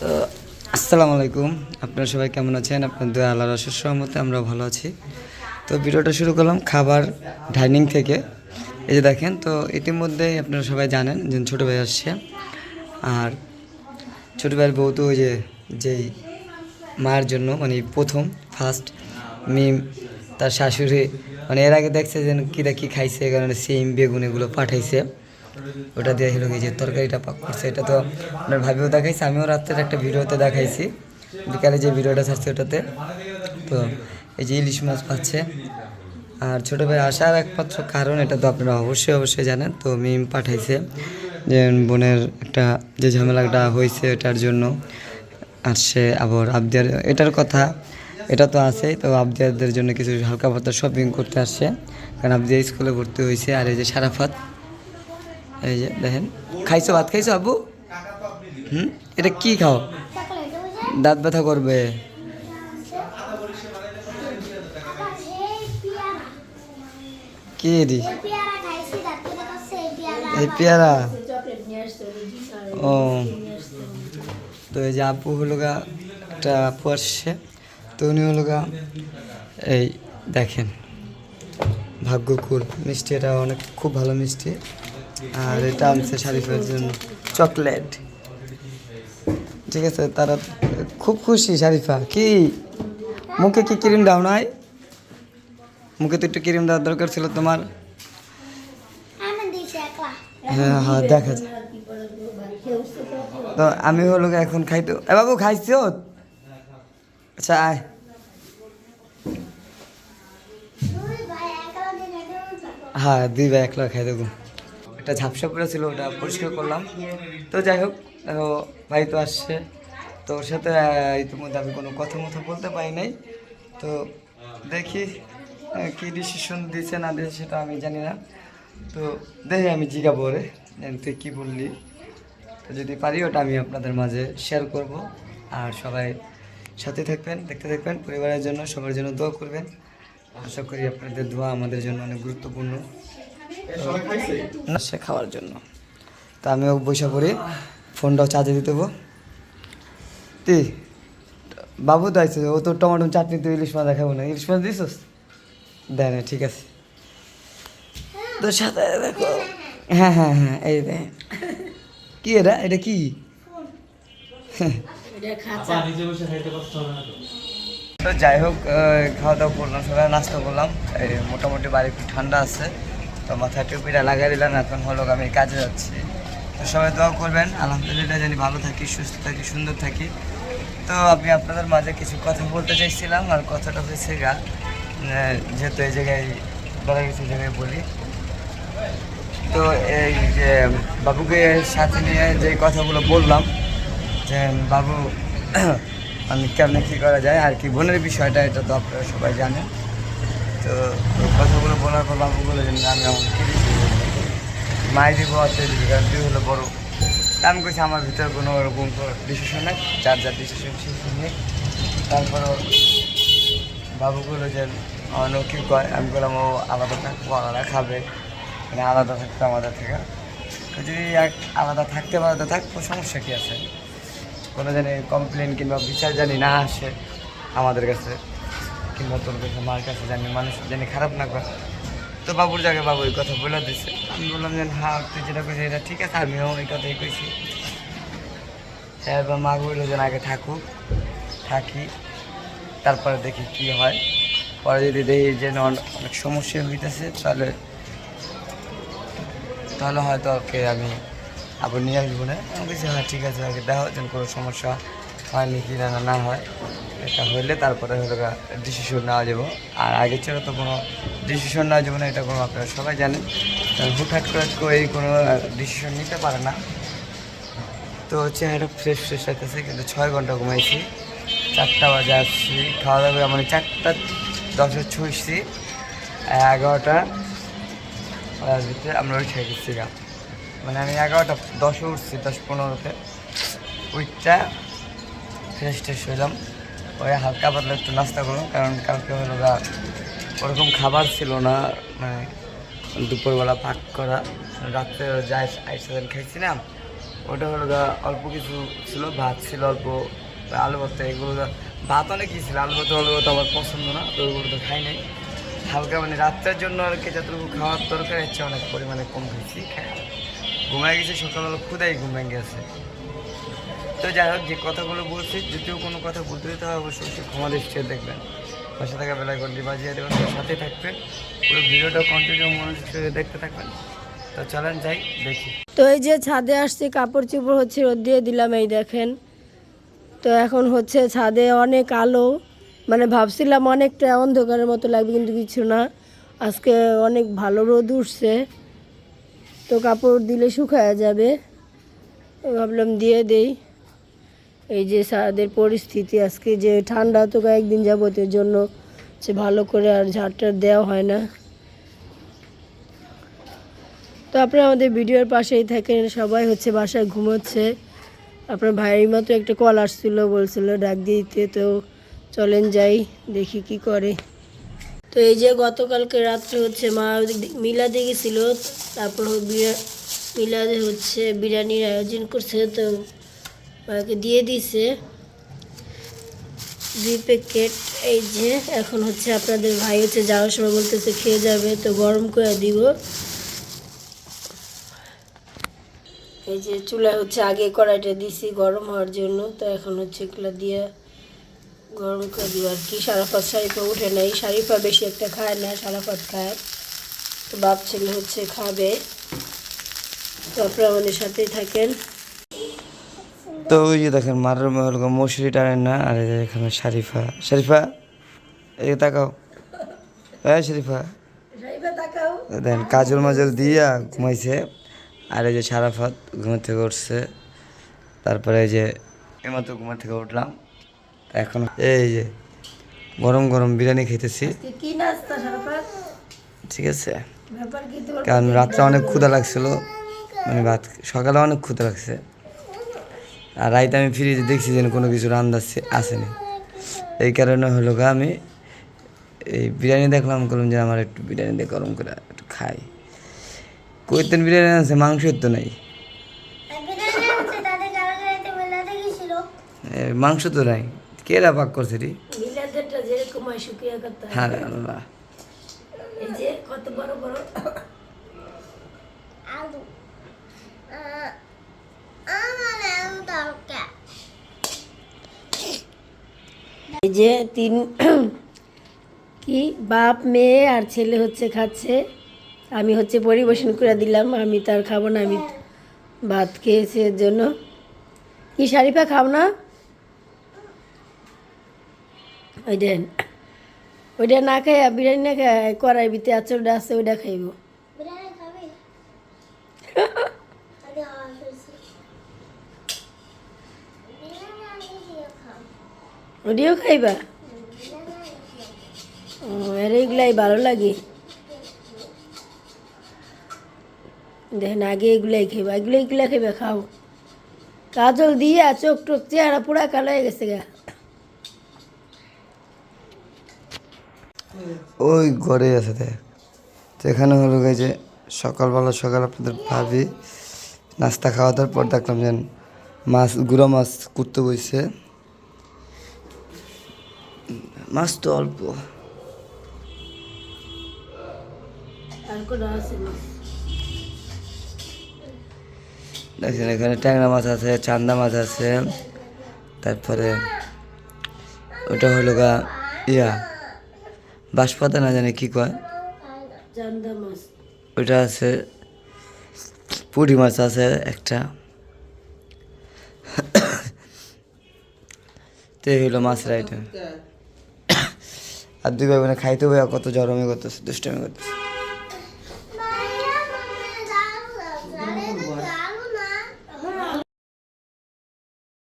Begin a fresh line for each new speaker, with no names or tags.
তো আসসালামু আলাইকুম। আপনারা সবাই কেমন আছেন? আপনাদের আল্লাহ রসের সহমতে আমরা ভালো আছি। তো ভিডিওটা শুরু করলাম খাবার ডাইনিং থেকে। এই যে দেখেন, তো ইতিমধ্যেই আপনারা সবাই জানেন যে ছোটো ভাই আসছে। আর ছোটো ভাইয়ের বউ তো ওই যে, যেই মায়ের জন্য মানে প্রথম ফার্স্ট মিম তার শাশুড়ি মানে এর আগে দেখছে যে কীরা কী খাইছে কারণ সিম, বেগুন এগুলো পাঠাইছে। ওটা দিয়ে হলো যে তরকারিটা পাক করছে, এটা তো আপনার ভাবিও দেখাইছে, আমিও রাত্রের একটা ভিডিওতে দেখাইছি। বিকালে যে ভিডিওটা ছাড়ছে ওটাতে। তো এই যে ইলিশ মাছ পাচ্ছে। আর ছোটো ভাই আসার একমাত্র কারণ এটা তো আপনারা অবশ্যই অবশ্যই জানেন, তো মিম পাঠাইছে যে বোনের একটা যে ঝামেলাটা হয়েছে এটার জন্য। আসছে আবার আবদিয়ার, এটার কথা, এটা তো আছেই, তো আবদিয়ারদের জন্য কিছু হালকা পাতলা শপিং করতে আসছে। কারণ আবদিয়া স্কুলে ভর্তি হয়েছে, আর এই যে সারাফাত এই যে দেখেন। খাইছো ভাত? খাইছো আব্বু? হুম? এটা কি খাও? দাঁত ব্যথা করবে। কি দি এই পেয়ারা। ও। তো এই যে আপু হলো গা একটা আপু তো উনি হলো গা এই দেখেন। ভাগ্যকুল। মিষ্টি এটা অনেক, খুব ভালো মিষ্টি। আর এটা আনছে শারিফের জন্য চকলেট। ঠিক আছে, তারা খুব খুশি শারিফা। কি? মুখে কি ক্রিম দাও নাই? মুখে তো একটু ক্রিম দেওয়ার দরকার ছিল তোমার। হ্যাঁ হ্যাঁ দেখা তো আমি হলো এখন খাইতো এ বাবু, খাইছো? আচ্ছা আয়। হ্যাঁ দুই ভাই একলা খাই দেবো। একটা ঝাপসা পড়ে ছিল ওটা পরিষ্কার করলাম। তো যাই হোক ভাই তো আসছে। তো ওর সাথে ইতিমধ্যে আমি কোনো কথা মতো বলতে পারি নাই। তো দেখি কি ডিসিশন দিয়েছে না দিয়েছে সেটা আমি জানি না। তো দেখি আমি জিগাবো রে যে তুই কী বললি। তো যদি পারি, ওটা আমি আপনাদের মাঝে শেয়ার করব। আর সবাই সাথে থাকবেন, দেখতে থাকবেন, পরিবারের জন্য সবার জন্য দোয়া করবেন। আশা করি আপনাদের দোয়া আমাদের জন্য অনেক গুরুত্বপূর্ণ। না সে খাওয়ার জন্য তা আমিও বৈশা পড়ি ফোনটাও চার্জে দিতে তুই বাবু তো আছে ও তো টমেটো চাটনি তো ইলিশ মাছ দেখাবো না। ইলিশ মাছ দিস দেয় না ঠিক আছে। তো সাথে দেখো। হ্যাঁ হ্যাঁ হ্যাঁ এই দে কি এটা? এটা কি? তো। যাই হোক খাওয়া দাওয়া করলাম সবাই নাস্তা করলাম। এই মোটামুটি বাড়ি একটু ঠান্ডা আছে। তো মাথায় টুপিটা লাগাই দিলাম, এখন হলো আমি কাজে যাচ্ছি। তো সবাই দোয়া করবেন, আলহামদুলিল্লাহ জানি ভালো থাকি, সুস্থ থাকি, সুন্দর থাকি। তো আমি আপনাদের মাঝে কিছু কথা বলতে চাইছিলাম, আর কথাটা হয়েছে গা যেহেতু এই জায়গায় বলা গেছে জায়গায় বলি। তো এই যে বাবুকে সাথে নিয়ে যে কথাগুলো বললাম, যে বাবু, আমি কেমনে কী করা যায়, আর কি বোনের বিষয়টা, এটা তো আপনারা সবাই জানেন। তো কথাগুলো বলার পর বাবু বলে যে আমি আমার মাই দিব কারণ তুই হলো বড়। আমি কইছি, আমার ভিতরে কোনো ওরকম ডিসিশন নেই, যার যার ডিসিশন ডিসিশন নেই তারপরও বাবু বলল যে অন্য কি কয়? আমি বললাম ও আলাদা থাকব, আলাদা খাবে। মানে আলাদা থাকতো আমাদের থেকে। যদি এক আলাদা থাকতে আলাদা থাকব, সমস্যা কী আছে? কোনো জানি কমপ্লেন কিংবা বিচার জানি না আসে আমাদের কাছে। কিংবা তোর কাছে মার কাছে জানি মানুষ জানি খারাপ না করে তো বাবুর জায়গায় বাবু এই কথা বলে দিছে। আমি বললাম যে হ্যাঁ তুই যেটা কইছিস এটা ঠিক আছে আমিও এই কথাই কইছি। এবার মা বলল যে না, আগে থাকুক থাকি তারপরে দেখি কি হয়। পরে যদি দেখি যে অনেক সমস্যা হইতেছে তাহলে তাহলে হয়তো ওকে আমি আবার নিয়ে আসব না। আমি বলছি হ্যাঁ ঠিক আছে আগে দেখো যেন কোনো সমস্যা হয়নি কি না না হয়। এটা হইলে তারপরে হলো ডিসিশন নেওয়া যাব। আর আগের ছাড়া তো কোনো ডিসিশন নেওয়া যাবে না, এটা কোনো আপনারা সবাই জানেন। হুটহাট করে কেউ এই কোনো ডিসিশন নিতে পারে না। তো চেহারা ফ্রেশ ফ্রেশ হইতেছে কিন্তু ছয় ঘণ্টা ঘুমাইছি। চারটা বাজে আসছি, খাওয়া দাওয়া মানে চারটা দশে ছুঁইছি, এগারোটা ভিতরে আমরা উঠে গেছি গা মানে আমি এগারোটা, দশে উঠছি, দশ পনেরোতে। উইটটা ফ্রেশ ট্রেশ হইলাম ওই হালকা পাতলা একটু নাস্তা করলাম, কারণ কালকে হলো ওরকম খাবার ছিল না মানে দুপুরবেলা পাক করা। রাত্রে যাই আইসা খাইছি না ওটা হলো অল্প কিছু ছিল, ভাত ছিল অল্প, আলু ভর্তা, এগুলো ভাত অনেক ছিল, আলু ভর্তা আলু ভর্তা আমার পছন্দ না, তো ওইগুলো তো খাই নাই। হালকা মানে রাত্রের জন্য আর কি যতটুকু খাওয়ার দরকার হচ্ছে অনেক পরিমাণে কম খাইছি, খাই ঘুমায় গেছি, সকালবেলা ক্ষুদাই ঘুম ভেঙে গেছে। তো যাই হোক, যে কথাগুলো বলছি, যদিও কোনো কথা বলতে দিতে হয়, অবশ্যই ক্ষমা দৃষ্টিতে দেখবেন। পাশে থাকা বেলায় ঘন্টি বাজিয়ে দেবেন সাথে থাকবেন। পুরো ভিডিওটা কন্টিনিউ মনোযোগ দেখতে থাকবেন। তো চলেন যাই, দেখি।
তো এই যে ছাদে আসছে কাপড় চোপড় হচ্ছে রোদ দিয়ে দিলাম, এই দেখেন। তো এখন হচ্ছে ছাদে অনেক আলো মানে ভাবছিলাম অনেকটা অন্ধকারের মতো লাগবে, কিন্তু কিছু না। আজকে অনেক ভালো রোদ উঠছে। তো কাপড় দিলে শুকায়া যাবে। ভাবলাম দিয়ে দেই। এই যে ছাদের পরিস্থিতি, আজকে যে ঠান্ডা তো কয়েকদিন যাবতের জন্য হচ্ছে ভালো করে আর ঝাড়টার দেওয়া হয় না। তো আপনারা আমাদের ভিডিওর পাশেই থাকেন, সবাই হচ্ছে বাসায় ঘুমোচ্ছে। আপনার ভাইয়ের মতো একটা কল আসছিল, বলছিল ডাক দিতে, তো চলেন যাই, দেখি কি করে। তো এই যে গতকালকে রাত্রে হচ্ছে মা মিলাদে গেছিল, তারপর মিলাদে হচ্ছে বিরিয়ানির আয়োজন করছে, তো মাকে দিয়ে দিছে দুই প্যাকেট, এই যে এখন হচ্ছে আপনাদের ভাই হচ্ছে যাওয়ার সময় বলতেছে, খেয়ে যাবে, তো গরম করে দিব। এই যে চুলায় হচ্ছে আগে কড়াইটা দিছি গরম হওয়ার জন্য, তো এখন হচ্ছে এগুলো দিয়ে গরম করে দিব। আর কি সারাফাত শারিফা উঠে নাই। শারিফা বেশি একটা খায় না সারাফাত খায়। তো বাপ ছেলে হচ্ছে খাবে। তো আপনারা আমাদের সাথেই থাকেন।
তো ওই যে দেখেন মারের মহল মশুরি টানেন না আর এই যে এখানে শারিফা। শারিফা এই তাকাও। হ্যাঁ শরীফা। দেখেন কাজল মাজল দিয়া ঘুমাইছে আর এই যে সারাফাত ঘুমা থেকে উঠছে। তারপরে এই যে এমাত্র ঘুমা থেকে উঠলাম। এখন এই যে গরম গরম বিরিয়ানি খেতেছি ঠিক আছে। কারণ রাত্রে অনেক ক্ষুধা লাগছিল। মানে ভাত সকালে অনেক ক্ষুধা লাগছে। আর রাইতে আমি ফ্রিজে দেখছি যেন কোনো কিছু রান্না আছে- আসেনি। এই কারণে হলো গা আমি এই বিরিয়ানি দেখলাম করলাম যে আমার একটু বিরিয়ানি দিয়ে গরম করে একটু খাই। কইতেন বিরিয়ানি আছে মাংসের তো নাই। মাংস তো নাই। কেরা পাক করছে রে?
হয়
রে আল্লাহ।
এই যে কত বড় বড় এই যে তিন কি বাপ মেয়ে আর ছেলে হচ্ছে খাচ্ছে। আমি হচ্ছে পরিবেশন করে দিলাম আমি তার খাব না আমি ভাত খেয়েছি এর জন্য। কি শারিফা খাও না? ওই দেন ওইটা না খাই বিরিয়ানি না খাই কড়াই ভিতরে আচরটা আছে ওইটা খাইব। ওটিও খাইবা? এইগুলাই ভালো লাগে। দেখেন, আগে এগুলাই খাইবা এগুলো এগুলা খাইবা খাও। কাজল দিয়ে চোখ টোক চেহারা পুরা কালো হয়ে গেছে গা।
ওই ঘরে আছে দেখ এখানে হলো গিয়ে যে সকালবেলা সকাল আপনাদের ভাবি নাস্তা খাওয়া দাওয়ার পর দেখলাম যে মাছ, গুঁড়ো মাছ করতে বসছে। মাছ তো অল্প। দেখছেন এখানে ট্যাংরা মাছ আছে চান্দা মাছ আছে তারপরে ওটা হলো গা ইয়া বাঁশপাতা না জানি কি কয়।
চান্দা মাছ।
ওইটা আছে পুঁটি মাছ আছে একটা। তো এই হলো মাছের আইটেম আর দুই ভাই বোনে খাইতে হবে কত জরমে করতেছে দুষ্টামি করতেছে।